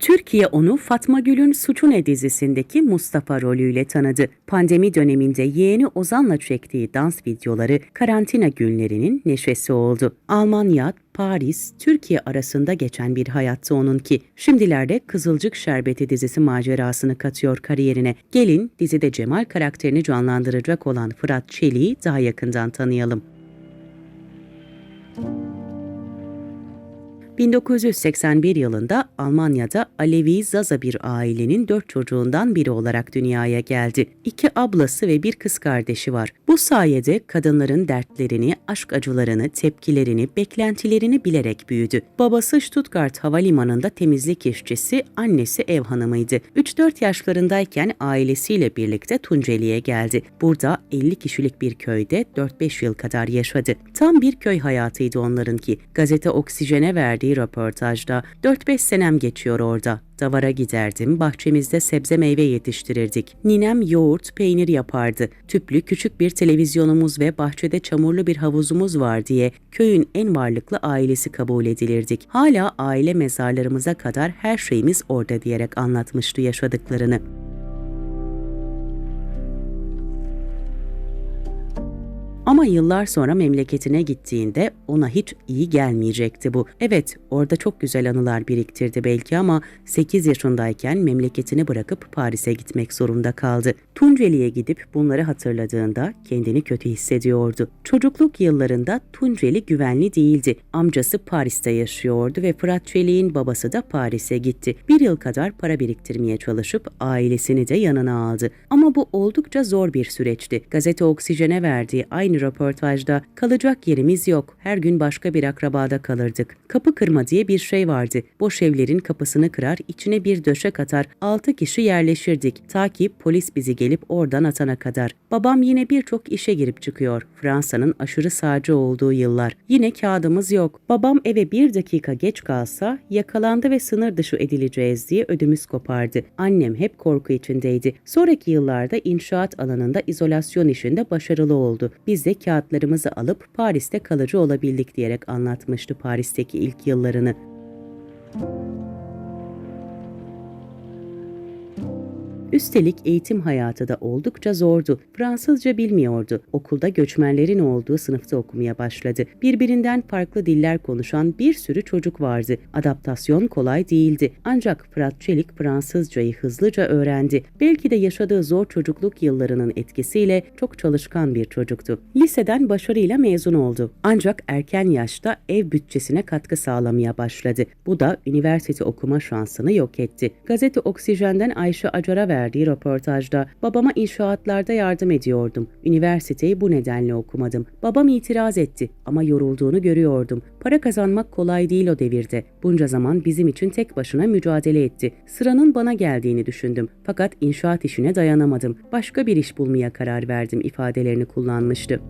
Türkiye onu Fatma Gül'ün Suçu Ne dizisindeki Mustafa rolüyle tanıdı. Pandemi döneminde yeğeni Ozan'la çektiği dans videoları karantina günlerinin neşesi oldu. Almanya, Paris, Türkiye arasında geçen bir hayattı onunki. Şimdilerde Kızılcık Şerbeti dizisi macerasını katıyor kariyerine. Gelin dizide Cemal karakterini canlandıracak olan Fırat Çelik'i daha yakından tanıyalım. 1981 yılında Almanya'da Alevi Zaza bir ailenin dört çocuğundan biri olarak dünyaya geldi. İki ablası ve bir kız kardeşi var. Bu sayede kadınların dertlerini, aşk acılarını, tepkilerini, beklentilerini bilerek büyüdü. Babası Stuttgart Havalimanı'nda temizlik işçisi, annesi ev hanımıydı. 3-4 yaşlarındayken ailesiyle birlikte Tunceli'ye geldi. Burada 50 kişilik bir köyde 4-5 yıl kadar yaşadı. Tam bir köy hayatıydı onlarınki. Gazete Oksijen'e verdiği röportajda 4-5 senem geçiyor orada. Davara giderdim, bahçemizde sebze meyve yetiştirirdik. Ninem yoğurt, peynir yapardı. Tüplü küçük bir televizyonumuz ve bahçede çamurlu bir havuzumuz var diye köyün en varlıklı ailesi kabul edilirdik. Hala aile mezarlarımıza kadar her şeyimiz orada diyerek anlatmıştı yaşadıklarını. Ama yıllar sonra memleketine gittiğinde ona hiç iyi gelmeyecekti bu. Evet, orada çok güzel anılar biriktirdi belki ama 8 yaşındayken memleketini bırakıp Paris'e gitmek zorunda kaldı. Tunceli'ye gidip bunları hatırladığında kendini kötü hissediyordu. Çocukluk yıllarında Tunceli güvenli değildi. Amcası Paris'te yaşıyordu ve Fırat Çelik'in babası da Paris'e gitti. Bir yıl kadar para biriktirmeye çalışıp ailesini de yanına aldı. Ama bu oldukça zor bir süreçti. Gazete Oksijen'e verdiği aynı röportajda kalacak yerimiz yok. Her gün başka bir akrabada kalırdık. Kapı kırma diye bir şey vardı. Boş evlerin kapısını kırar, içine bir döşek atar. Altı kişi yerleşirdik. Ta ki polis bizi gelip oradan atana kadar. Babam yine birçok işe girip çıkıyor. Fransa'nın aşırı sağcı olduğu yıllar. Yine kağıdımız yok. Babam eve bir dakika geç kalsa yakalandı ve sınır dışı edileceğiz diye ödümüz kopardı. Annem hep korku içindeydi. Sonraki yıllarda inşaat alanında izolasyon işinde başarılı oldu. Biz de kağıtlarımızı alıp Paris'te kalıcı olabildik diyerek anlatmıştı Paris'teki ilk yıllarını. Üstelik eğitim hayatı da oldukça zordu. Fransızca bilmiyordu. Okulda göçmenlerin olduğu sınıfta okumaya başladı. Birbirinden farklı diller konuşan bir sürü çocuk vardı. Adaptasyon kolay değildi. Ancak Fırat Çelik Fransızcayı hızlıca öğrendi. Belki de yaşadığı zor çocukluk yıllarının etkisiyle çok çalışkan bir çocuktu. Liseden başarıyla mezun oldu. Ancak erken yaşta ev bütçesine katkı sağlamaya başladı. Bu da üniversite okuma şansını yok etti. Gazete Oksijen'den Ayşe Acar'a verdiği röportajda babama inşaatlarda yardım ediyordum. Üniversiteyi bu nedenle okumadım. Babam itiraz etti ama yorulduğunu görüyordum. Para kazanmak kolay değil o devirde. Bunca zaman bizim için tek başına mücadele etti. Sıranın bana geldiğini düşündüm. Fakat inşaat işine dayanamadım. Başka bir iş bulmaya karar verdim ifadelerini kullanmıştı.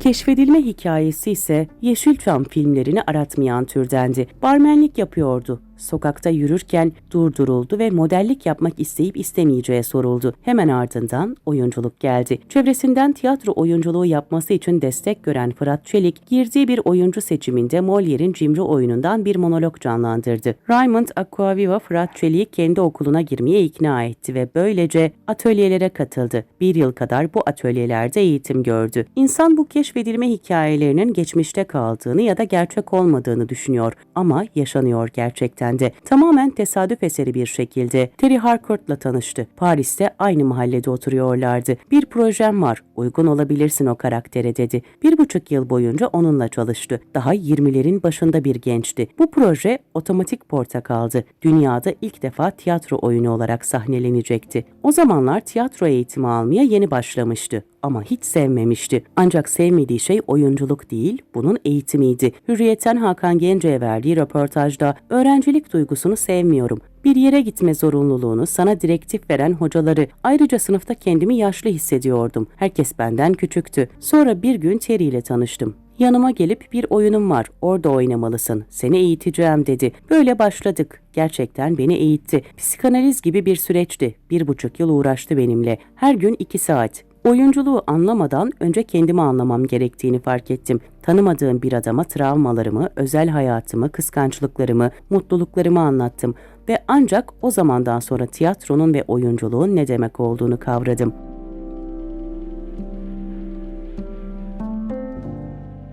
Keşfedilme hikayesi ise Yeşilçam filmlerini aratmayan türdendi. Barmenlik yapıyordu. Sokakta yürürken durduruldu ve modellik yapmak isteyip istemeyeceği soruldu. Hemen ardından oyunculuk geldi. Çevresinden tiyatro oyunculuğu yapması için destek gören Fırat Çelik, girdiği bir oyuncu seçiminde Molière'in Cimri oyunundan bir monolog canlandırdı. Raymond Aquaviva Fırat Çelik'i kendi okuluna girmeye ikna etti ve böylece atölyelere katıldı. Bir yıl kadar bu atölyelerde eğitim gördü. İnsan bu keşfedilme hikayelerinin geçmişte kaldığını ya da gerçek olmadığını düşünüyor ama yaşanıyor gerçekten de. Tamamen tesadüf eseri bir şekilde Terry Harcourt'la tanıştı. Paris'te aynı mahallede oturuyorlardı. Bir projem var, uygun olabilirsin o karaktere dedi. Bir buçuk yıl boyunca onunla çalıştı. Daha 20'lerin başında bir gençti. Bu proje otomatik portakaldı. Dünyada ilk defa tiyatro oyunu olarak sahnelenecekti. O zamanlar tiyatro eğitimi almaya yeni başlamıştı ama hiç sevmemişti. Ancak sevmediği şey oyunculuk değil, bunun eğitimiydi. Hürriyetten Hakan Gence'ye verdiği röportajda öğrencilik duygusunu sevmiyorum. Bir yere gitme zorunluluğunu sana direktif veren hocaları, ayrıca sınıfta kendimi yaşlı hissediyordum. Herkes benden küçüktü. Sonra bir gün Terry ile tanıştım. Yanıma gelip bir oyunum var, orada oynamalısın, seni eğiteceğim dedi. Böyle başladık. Gerçekten beni eğitti. Psikanaliz gibi bir süreçti. Bir buçuk yıl uğraştı benimle. Her gün iki saat. Oyunculuğu anlamadan önce kendimi anlamam gerektiğini fark ettim. Tanımadığım bir adama travmalarımı, özel hayatımı, kıskançlıklarımı, mutluluklarımı anlattım ve ancak o zamandan sonra tiyatronun ve oyunculuğun ne demek olduğunu kavradım.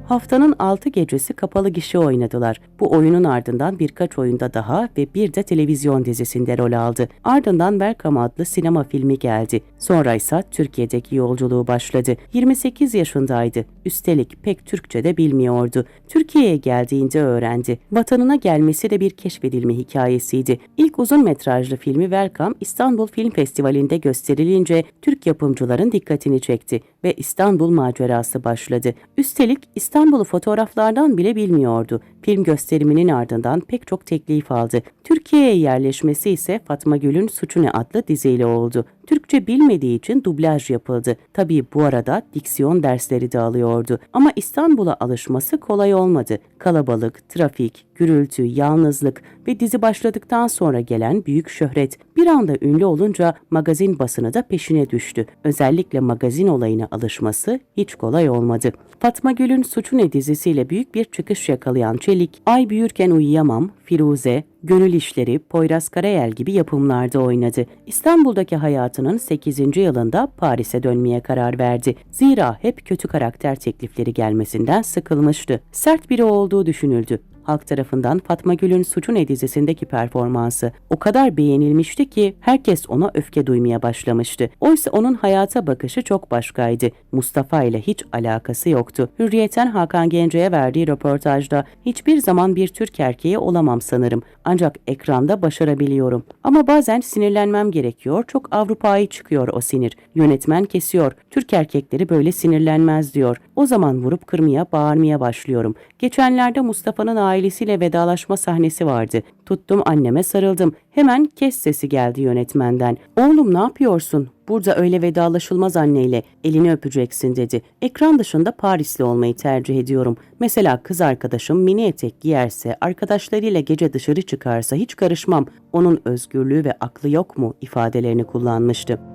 Haftanın 6 gecesi kapalı gişe oynadılar. Bu oyunun ardından birkaç oyunda daha ve bir de televizyon dizisinde rol aldı. Ardından Welcome adlı sinema filmi geldi. Sonra ise Türkiye'deki yolculuğu başladı. 28 yaşındaydı. Üstelik pek Türkçe de bilmiyordu. Türkiye'ye geldiğinde öğrendi. Vatanına gelmesi de bir keşfedilme hikayesiydi. İlk uzun metrajlı filmi Welcome İstanbul Film Festivali'nde gösterilince Türk yapımcıların dikkatini çekti ve İstanbul macerası başladı. Üstelik İstanbul'u fotoğraflardan bile bilmiyordu. Film gösteriminin ardından pek çok teklif aldı. Türkiye'ye yerleşmesi ise Fatma Gül'ün Suçu Ne adlı diziyle oldu. Türkçe bilmediği için dublaj yapıldı. Tabii bu arada diksiyon dersleri de alıyordu. Ama İstanbul'a alışması kolay olmadı. Kalabalık, trafik, gürültü, yalnızlık ve dizi başladıktan sonra gelen büyük şöhret bir anda ünlü olunca magazin basını da peşine düştü. Özellikle magazin olayına alışması hiç kolay olmadı. Fatma Gül'ün Suçu Ne dizisiyle büyük bir çıkış yakalayan Çelik, Ay Büyürken Uyuyamam, Firuze, Gönül İşleri, Poyraz Karayel gibi yapımlarda oynadı. İstanbul'daki hayatının 8. yılında Paris'e dönmeye karar verdi. Zira hep kötü karakter teklifleri gelmesinden sıkılmıştı. Sert biri olduğu düşünüldü. Halk tarafından Fatma Gül'ün Suçu Ne dizisindeki performansı o kadar beğenilmişti ki herkes ona öfke duymaya başlamıştı. Oysa onun hayata bakışı çok başkaydı. Mustafa ile hiç alakası yoktu. Hürriyetten Hakan Gence'ye verdiği röportajda hiçbir zaman bir Türk erkeği olamam sanırım. Ancak ekranda başarabiliyorum. Ama bazen sinirlenmem gerekiyor. Çok Avrupa'yı çıkıyor o sinir. Yönetmen kesiyor. Türk erkekleri böyle sinirlenmez diyor. O zaman vurup kırmaya, bağırmaya başlıyorum. Geçenlerde Mustafa'nın ailesiyle vedalaşma sahnesi vardı. Tuttum anneme sarıldım. Hemen kes sesi geldi yönetmenden. Oğlum ne yapıyorsun? Burada öyle vedalaşılmaz anneyle elini öpeceksin dedi. Ekran dışında Parisli olmayı tercih ediyorum. Mesela kız arkadaşım mini etek giyerse, arkadaşlarıyla gece dışarı çıkarsa hiç karışmam. Onun özgürlüğü ve aklı yok mu ifadelerini kullanmıştı.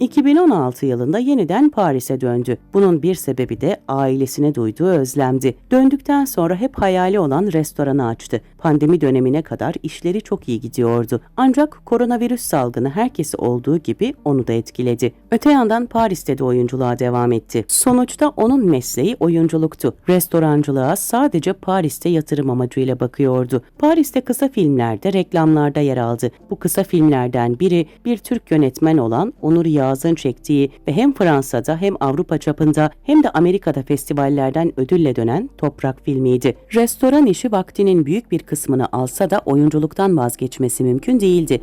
2016 yılında yeniden Paris'e döndü. Bunun bir sebebi de ailesine duyduğu özlemdi. Döndükten sonra hep hayali olan restoranı açtı. Pandemi dönemine kadar işleri çok iyi gidiyordu. Ancak koronavirüs salgını herkesi olduğu gibi onu da etkiledi. Öte yandan Paris'te de oyunculuğa devam etti. Sonuçta onun mesleği oyunculuktu. Restorancılığa sadece Paris'te yatırım amacıyla bakıyordu. Paris'te kısa filmlerde, reklamlarda yer aldı. Bu kısa filmlerden biri bir Türk yönetmen olan Onur Yağız'ın çektiği ve hem Fransa'da hem Avrupa çapında hem de Amerika'da festivallerden ödülle dönen Toprak filmiydi. Restoran işi vaktinin büyük bir kısmını alsa da oyunculuktan vazgeçmesi mümkün değildi.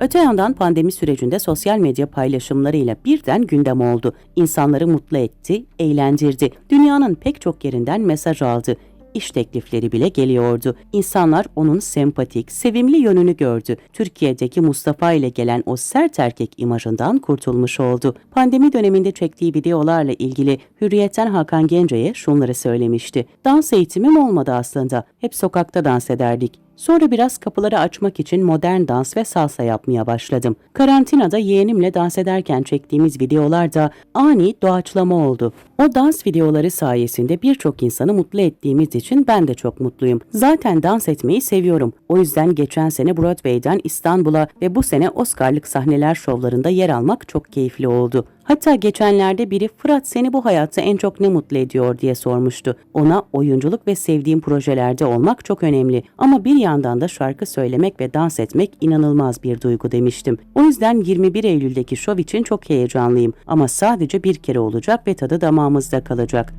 Öte yandan pandemi sürecinde sosyal medya paylaşımlarıyla birden gündem oldu. İnsanları mutlu etti, eğlendirdi. Dünyanın pek çok yerinden mesaj aldı iş teklifleri bile geliyordu. İnsanlar onun sempatik, sevimli yönünü gördü. Türkiye'deki Mustafa ile gelen o sert erkek imajından kurtulmuş oldu. Pandemi döneminde çektiği videolarla ilgili Hürriyet'ten Hakan Gence'ye şunları söylemişti. Dans eğitimim olmadı aslında. Hep sokakta dans ederdik. Sonra biraz kapıları açmak için modern dans ve salsa yapmaya başladım. Karantinada yeğenimle dans ederken çektiğimiz videolarda ani doğaçlama oldu. O dans videoları sayesinde birçok insanı mutlu ettiğimiz için ben de çok mutluyum. Zaten dans etmeyi seviyorum. O yüzden geçen sene Broadway'den İstanbul'a ve bu sene Oscar'lık sahneler şovlarında yer almak çok keyifli oldu. Hatta geçenlerde biri Fırat seni bu hayatta en çok ne mutlu ediyor diye sormuştu. Ona oyunculuk ve sevdiğim projelerde olmak çok önemli ama bir yandan da şarkı söylemek ve dans etmek inanılmaz bir duygu demiştim. O yüzden 21 Eylül'deki şov için çok heyecanlıyım ama sadece bir kere olacak ve tadı damağımızda kalacak.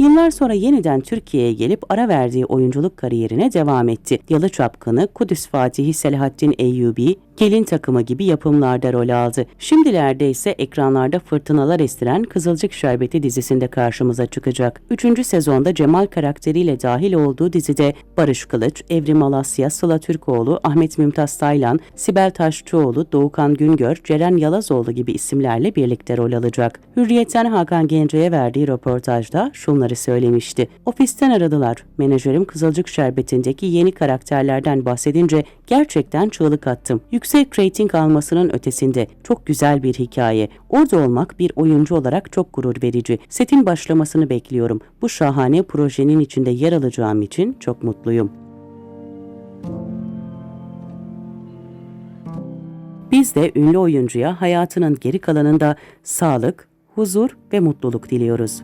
Yıllar sonra yeniden Türkiye'ye gelip ara verdiği oyunculuk kariyerine devam etti. Yalı Çapkını, Kudüs Fatihi Selahattin Eyyubi, Gelin takımı gibi yapımlarda rol aldı. Şimdilerde ise ekranlarda fırtınalar estiren Kızılcık Şerbeti dizisinde karşımıza çıkacak. Üçüncü sezonda Cemal karakteriyle dahil olduğu dizide Barış Kılıç, Evrim Alasya, Sıla Türkoğlu, Ahmet Mümtaz Taylan, Sibel Taşçıoğlu, Doğukan Güngör, Ceren Yalazoğlu gibi isimlerle birlikte rol alacak. Hürriyet'ten Hakan Gence'ye verdiği röportajda şunları söylemişti. Ofisten aradılar. Menajerim Kızılcık Şerbeti'ndeki yeni karakterlerden bahsedince gerçekten çığlık attım. Yüksek reyting almasının ötesinde çok güzel bir hikaye. Orada olmak bir oyuncu olarak çok gurur verici. Setin başlamasını bekliyorum. Bu şahane projenin içinde yer alacağım için çok mutluyum. Biz de ünlü oyuncuya hayatının geri kalanında sağlık, huzur ve mutluluk diliyoruz.